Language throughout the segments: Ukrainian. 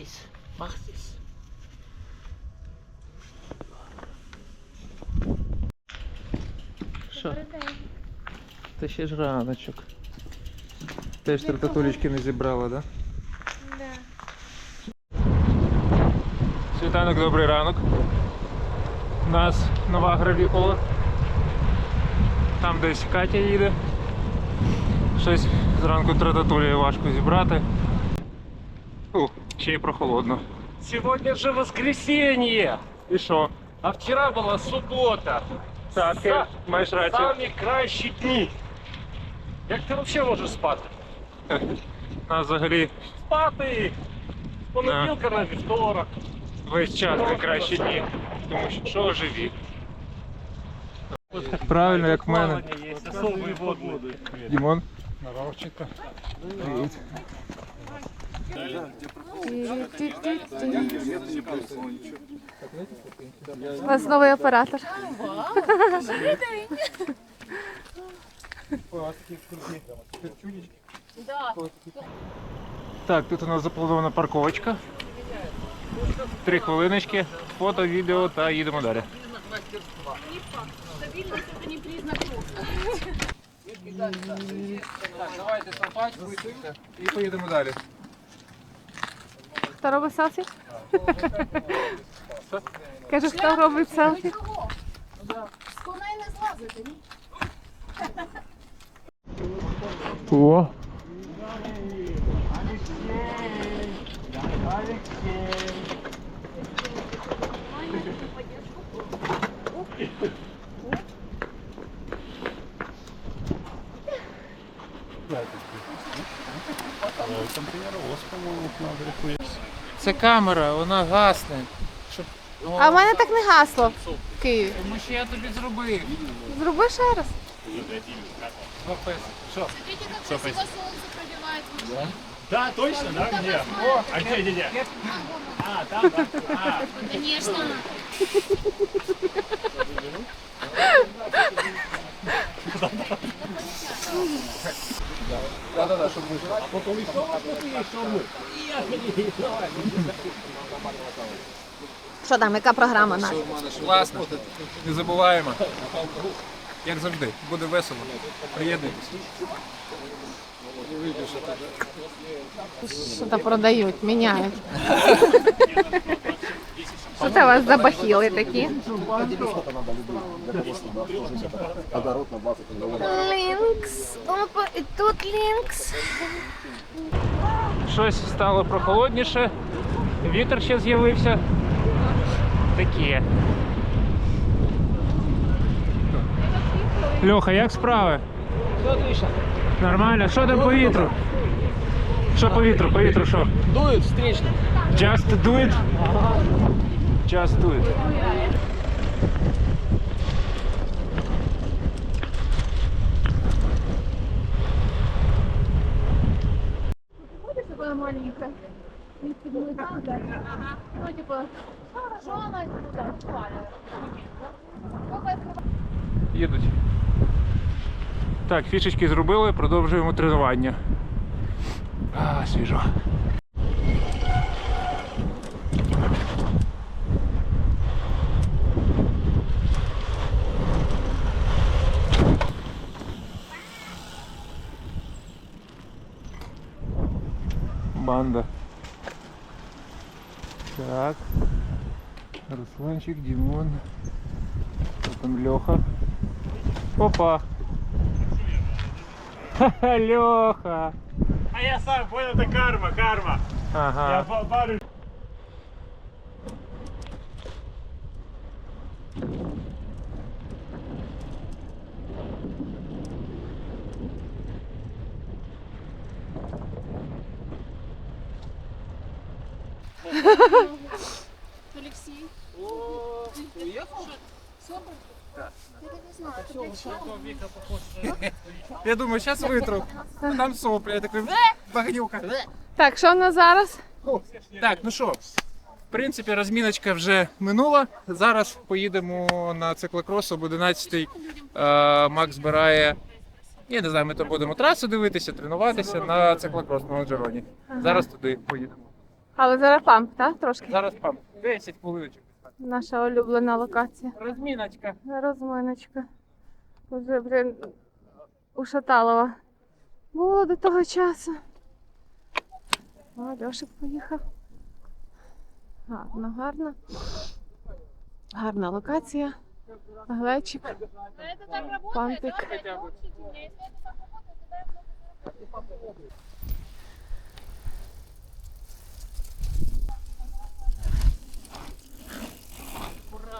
this. Mach this. Що? Та ще ж раночок. Теж трататулечки не зібрала, да? Да. Світанок, добрий ранок. У нас нова гравікула. Там десь Катя їде. Щось зранку трататулі важко зібрати. Ще й прохолодно. Сегодня же воскресенье, І що? а вчера была суббота. Так, Са- маєш рацію. Самі кращі дні. Як ти взагалі можеш спати? У нас взагалі Спати! З понеділка на вівторок. весь час найкращі дні. Тому що що живі. Правильно, як в мене. Плавання є, особливі водні. Дімон. У вас новий оператор. Так, тут у нас запланована парковочка. Три хвилиночки, фото, відео та їдемо далі. Так, Давайте стопать, вийдете і поїдемо далі. Хто робить селфі? Каже, хто робить селфі? О. Це камера, вона гасне. Щоб... А в мене так не гасло в Києві. Тому що я тобі зробив. Зроби ще раз. Два песи. Що? Да, точно, да? Где? А где, где, где? А, там, да. А, Конечно. Да-да-да, щоб вийшло. Що там, яка програма наша? Класно. Не забуваємо. Як завжди, буде весело. Приєднуйтесь. Що то продають, міняють. Що це у вас за бахіли такі? Лінкс. Опа, і тут лінкс. Щось стало прохолодніше, вітер ще з'явився. Таке. Льоха, як справи? Нормально, що там по вітру? Що по вітру? По вітру що? Дует встречно. Just do it. Just do it. Ну, типа, что она туда Їдуть. Так, фішечки зробили, продовжуємо тренування. А, свіжо. Банда. Так. Русланчик, Димон. Потом Леха. Опа! Ха-ха, Леха! а я сам понял, это карма, карма. Я Парю. Алексей. Я думаю, зараз витру. Там соплі, я такий багнюка. Так, що в нас зараз? Так, ну що, в принципі, розміночка вже минула. Зараз поїдемо на циклокрос об 11-й. Е, Макс збирає. Я не знаю, ми то будемо трасу дивитися, тренуватися на циклокрос на Лонжероні. Зараз туди поїдемо. Але зараз памп, так? Трошки. Зараз пам. 10 хвилиночок. Наша улюблена локація. Розміночка. Розминочка. Вже, блін, у Шаталова. Було до того часу. О, Льошик поїхав. Гарно, гарно. Гарна локація. Глечик, пампик. да? Пойдем, слушайте, у меня, Если это так работает, тогда я буду.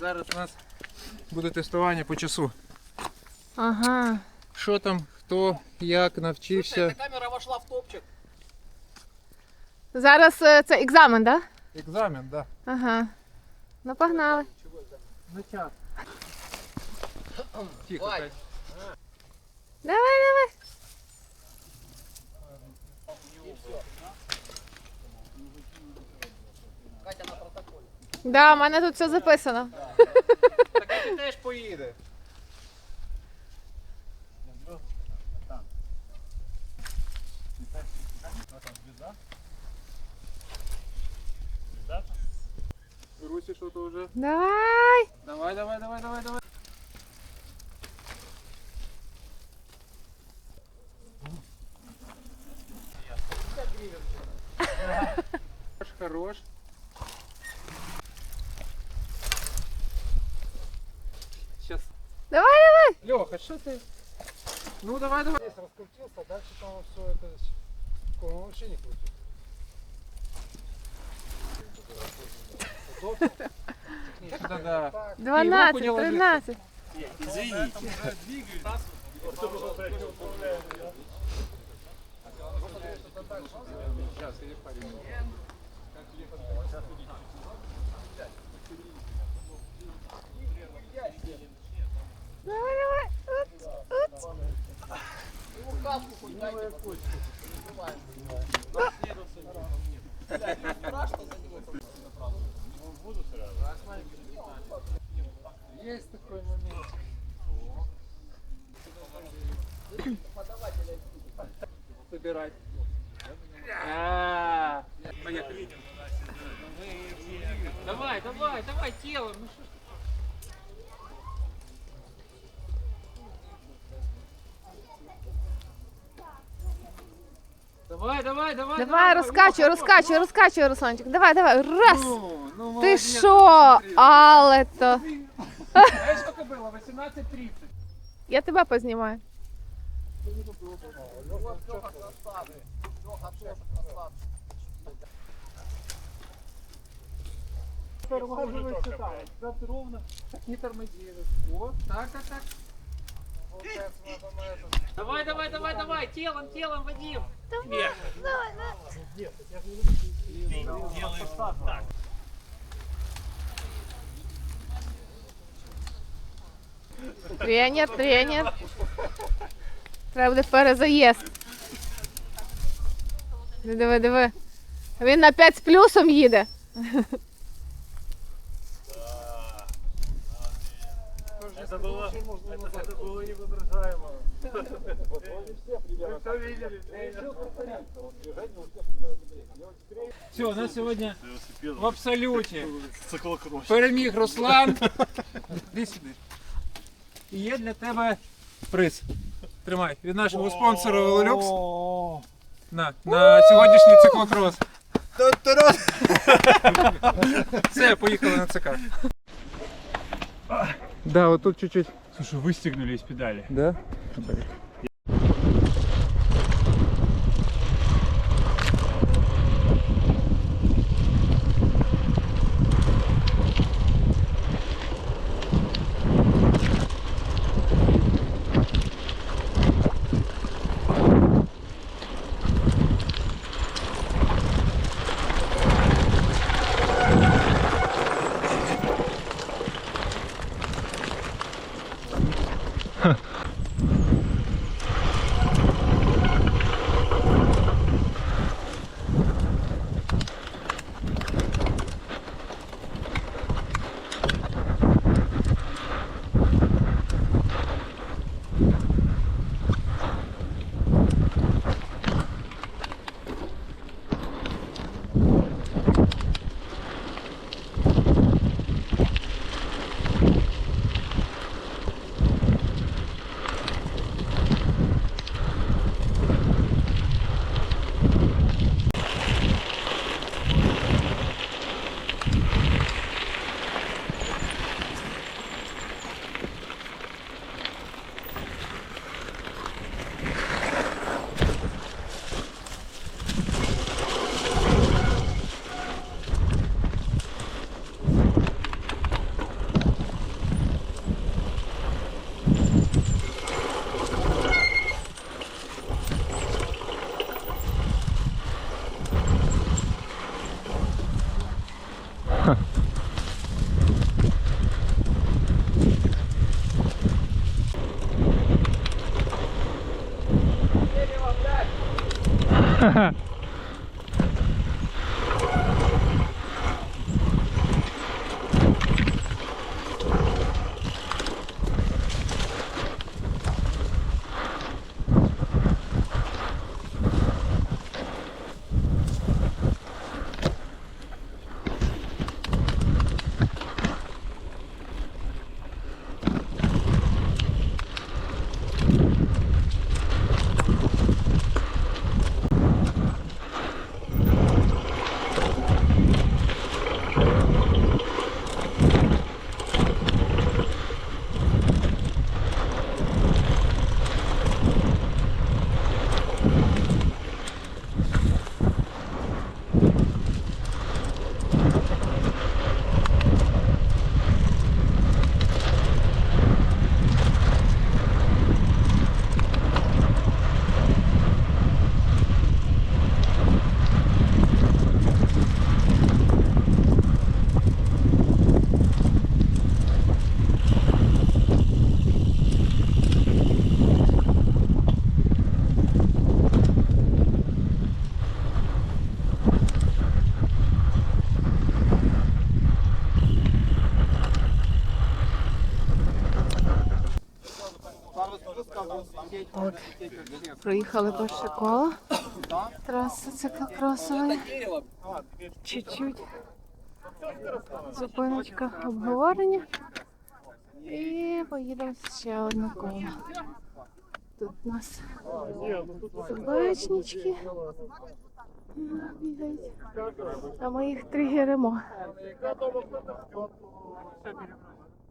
Зараз у нас буде тестування по часу. Ага. Що там, хто, як навчився. Камера вошла в топчик. Зараз е, це екзамен, так? Да? Екзамен, так. Ага. Ну, погнали. На час. Тихо. Давай, давай. Да, в мене тут все записано. Так Катя теж поїде. Русі, що то вже? Давай. Давай, давай, давай, давай, давай. Хорош, хорош. Сейчас. Давай, давай. Леха, что ты? Ну давай, давай. Здесь раскрутился, дальше там все это он вообще не крутит. Да, да. 12, не ложи. 13. Сейчас, иди парень. Давай, Есть такой момент. Собирать. А. Давай, давай, давай, телом. Ну что ж Давай, давай, давай. Давай, розкачуй, розкачуй, розкачуй, Русланчик. Давай, давай. Раз. Ну, ну, Ти що? Але то. Знаешь, сколько было? 18.30. Я тебе познімаю. Не тормози. Вот, так, так, так. Давай, давай, давай, давай. Телом, телом, Вадим. Нет. Делаешь так. Тренер, тренер. Треба буде перезаїзд. Диви, диви, диви. Він на 5 з плюсом їде. Это было, это, это было невоображаемо. Вы все видели? Все, у нас сегодня Велосипед. в абсолюті. Циклокросс. Переміг Руслан. Іди сюди. І є для тебе приз. Тримай від нашого спонсора Велолюкс. На, на сьогоднішній циклокрос. Все, поїхали на ЦК. Да, вот тут чуть-чуть. Слушай, выстегнули из педали. Да? Ha ha. Проїхали перше коло. Траса циклокросової. Чуть-чуть. Зупиночка обговорення. І поїдемо ще одне коло. Тут у нас собачнички. А ми їх тригеримо.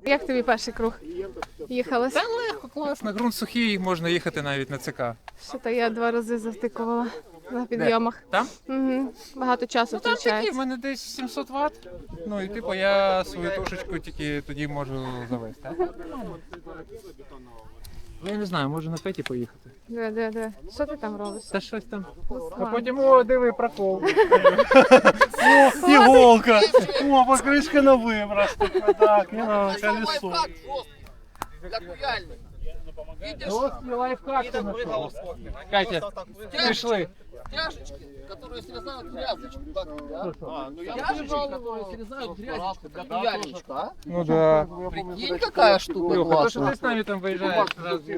Як тобі перший круг? Їхалось? Та легко, класно, ґрунт сухий, можна їхати навіть на ЦК. Що то я два рази завтикувала на підйомах. Там? Угу. Багато часу Ну там такі, в втрачається. мене десь 700 Вт. Ну і типу я свою тушечку тільки тоді можу завести. Ну я не знаю, може на петі поїхати. Де, де, де. Що ти там робиш? Та щось там. А Руслан. потім о, диви прокол. Иголка. О, покрышка на выброс. Так, не надо, колесо. Ось і лайфхак ти знайшов. Катя, пішли. Тяжечки, которые срезают грязочку. Как, да? Тяжечки, которые срезают грязочку, как ялечко, а? Ну да. Прикинь, какая штука Леха, то, що классная. ти з нами там виїжджаєш, зразу.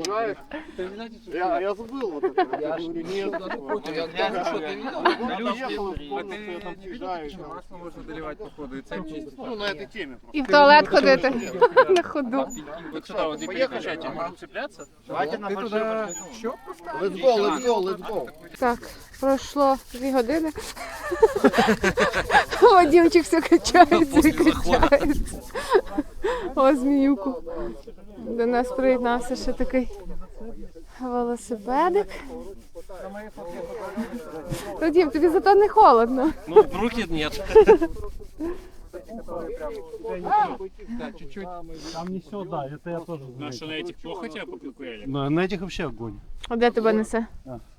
Я, я забыл вот это. Я ж не против, я гляжу, что ты видел? Приехал, А помню, ти что я там не съезжаю. що масло можна доливати по ходу, і це чисто. Ну, на этой теме. І в туалет ходити на ходу. Вот сюда вот и переключать, я могу цепляться. Давайте на Ти большой туди що? Let's go, let's go, let's go. Так, пройшло дві години. Вадімчик все качається і качається. О, зміюку. До нас приєднався ще такий велосипедик. Вадим, тобі зато не холодно. Ну, в руки нет. Да, чуть-чуть. Там несет, да, это я тоже Ну, что на этих плохо тебя покупили? На, на этих вообще огонь. А де тебе несе?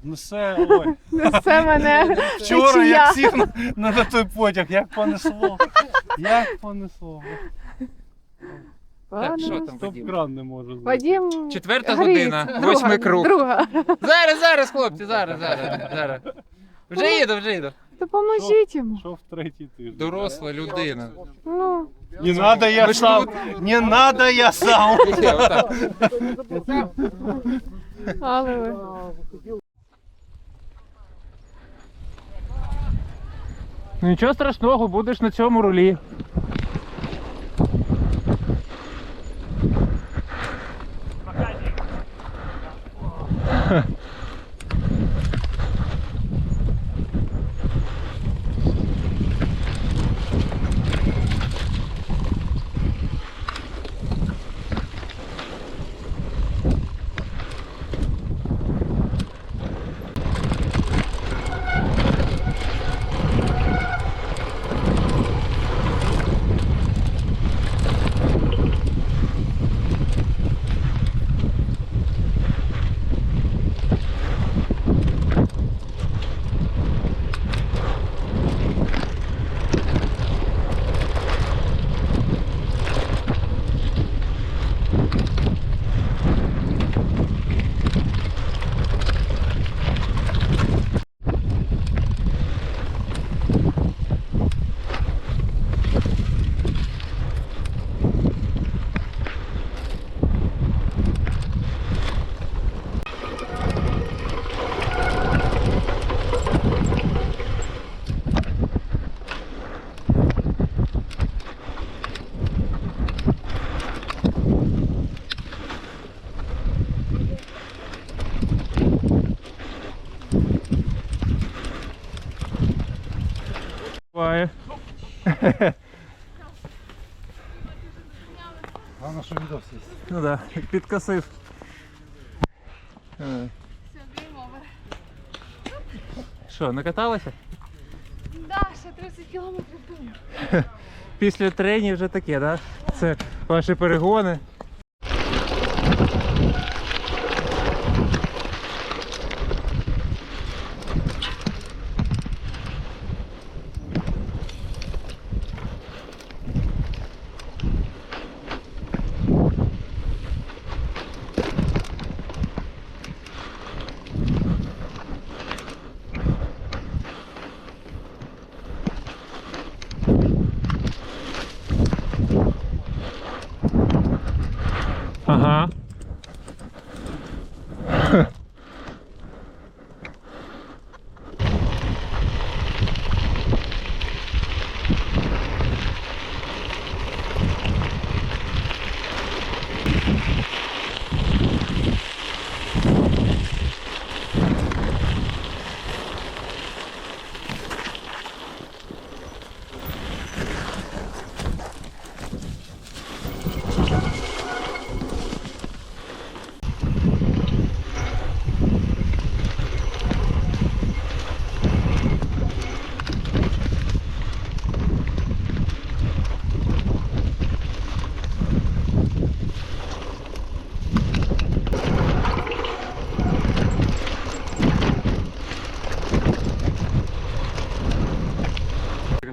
Ну все, ой. Несе мене. Вчора течія. як сів на, на той потяг, як понесло. Як понесло. Так, що там, Стоп Вадим? кран не може знайти. Вадим Четверта гріється. година, Друга, восьмий круг. Друга. Зараз, зараз, хлопці, зараз, зараз, зараз. Вже їду, вже їду. Поможіть йому. Що в третій тиждень? Доросла е? людина. Ну. Не надо я сам. Не надо я сам. Але ви. Нічого страшного, будеш на цьому рулі. Ха. Главное, що відос є. Ну да, підкосив. Е, Все, game over. Що, накаталася? Да, ще 30 кілометрів тому. Після тренів вже таке, да? Це ваші перегони. Ага.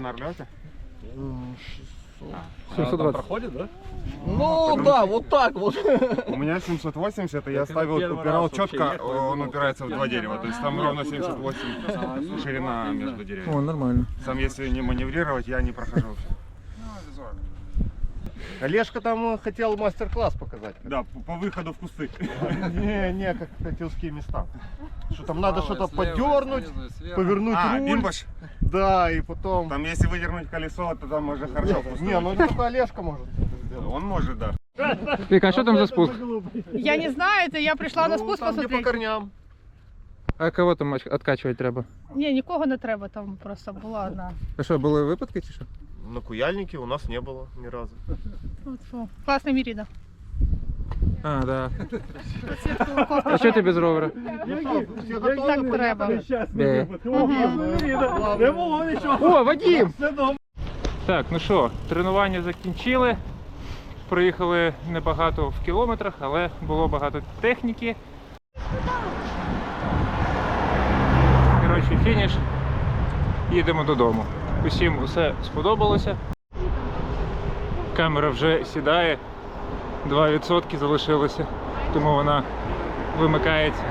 На Орлете? 720. проходит, да? Ну да, вот так вот. У меня 780, и я ставил, упирал четко, он упирается в два дерева. То есть там ровно 78 ширина между деревьями. О, нормально. Сам если не маневрировать, я не прохожу вообще. Олежка там э, хотел мастер-класс показать. Да, по, по выходу в кусты. Не, не, как хотелские места. Что там надо что-то подернуть, повернуть А, руль. бимбаш? Да, и потом... Там если выдернуть колесо, то там уже хорошо Не, ну это только Олежка может. Он может, да. Віка, а що там за спуск? Я не знаю, это я пришла на Ну, спуск где по посмотреть. корням. А кого там відкачувати треба? Ні, нікого не треба, там просто була одна. А що, були випадки чи що? На Куяльнике у нас не было ни разу. Фу. Міріда. А, да. А що ти без ровера? Так треба. Де? Не було нічого. О, Вадим! Так, ну що, тренування закінчили. Проїхали небагато в кілометрах, але було багато техніки. Фініш. Їдемо додому. Усім усе сподобалося. Камера вже сідає, 2% залишилося, тому вона вимикається.